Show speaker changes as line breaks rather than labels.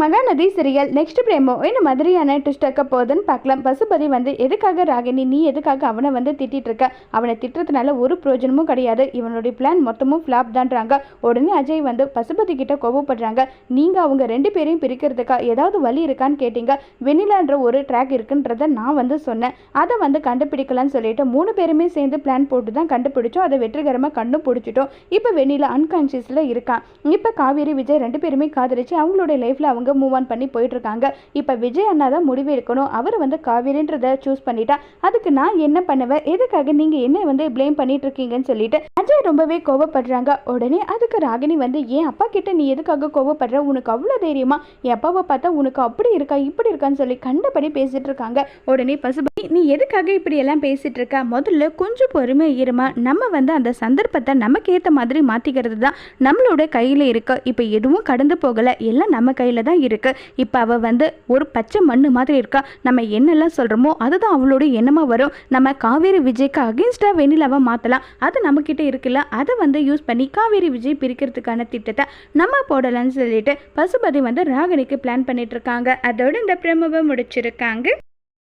Mahanadi serial next பிரேமோ என்ன மாதிரியான twist இருக்க போகுதுன்னு பார்க்கலாம். பசுபதி வந்து எதுக்காக ராகினி? நீ எதுக்காக அவனை வந்து திட்டிகிட்டு இருக்க? அவனை திட்டுறதுனால ஒரு பிரயோஜனமும் கிடையாது. இவனுடைய பிளான் மொத்தமும் ஃப்ளாப் தான்றாங்க. உடனே அஜய் வந்து பசுபதி கிட்ட கோவப்படுறாங்க. நீங்கள் அவங்க ரெண்டு பேரையும் பிரிக்கிறதுக்கா? ஏதாவது வழி இருக்கான்னு கேட்டீங்க. வெண்ணிலான்ற ஒரு ட்ராக் இருக்குன்றத நான் வந்து சொன்னேன். அதை வந்து கண்டுபிடிக்கலாம்னு சொல்லிட்டு மூணு பேருமே சேர்ந்து பிளான் போட்டு தான் கண்டுபிடிச்சோம். அதை வெற்றிகரமாக கண்ணும் பிடிச்சிட்டோம். இப்போ வெண்ணிலா அன்கான்ஷியஸில் இருக்கான். இப்போ காவேரி விஜய் ரெண்டு பேருமே காதலிச்சு அவங்களுடைய லைஃப்பில் அவங்க மூவ் ஆன் பண்ணி போயிட்டுருக்காங்க. இப்போ விஜய் அண்ணா தான் முடிவு எடுக்கணும். அவர் வந்து காவேரின்றதை சூஸ் பண்ணிட்டா. அதுக்கு நான் என்ன பண்ணுவேன்? எதுக்காக நீங்கள் என்ன வந்து ப்ளேம் பண்ணிட்டு இருக்கீங்கன்னு சொல்லிட்டு அஜய் ரொம்பவே கோவப்படுறாங்க. உடனே அதுக்கு ராகினி வந்து ஏன் அப்பா கிட்ட நீ எதுக்காக கோவப்படுற? உனக்கு அவ்வளோ தைரியமா? என் அப்பாவை பார்த்தா உனக்கு அப்படி இருக்கா? இப்படி இருக்கான்னு சொல்லி கண்டபடி பேசிட்டு இருக்காங்க உடனே பசுபதி நீ எதுக்காக இப்படி எல்லாம் பேசிட்டு இருக்க முதல்ல கொஞ்சம் பொறுமை இருமா. நம்ம வந்து அந்த சந்தர்ப்பத்தை நமக்கு ஏற்ற மாதிரி மாற்றிக்கிறது தான் நம்மளோட கையில் இருக்கு. இப்போ எதுவும் கடந்து போகலை. எல்லாம் நம்ம கையில் தான் இருக்கு. இப்போ அவள் வந்து ஒரு பச்சை மண்ணு மாதிரி இருக்கா. நம்ம என்னெல்லாம் சொல்கிறோமோ அதுதான் அவளோட எண்ணமாக வரும். நம்ம காவேரி விஜய்க்கு அகேன்ஸ்டாக வெண்ணிலாவை மாற்றலாம் அது நம்மக்கிட்ட இருக்குல்ல. அதை வந்து யூஸ் பண்ணி காவேரி விஜய் பிரிக்கிறதுக்கான திட்டத்தை நம்ம போடலாம்னு சொல்லிட்டு பசுபதி வந்து ராகினிக்கு பிளான் பண்ணிட்டு இருக்காங்க. அதோட இந்த பிரமவை முடிச்சிருக்காங்க.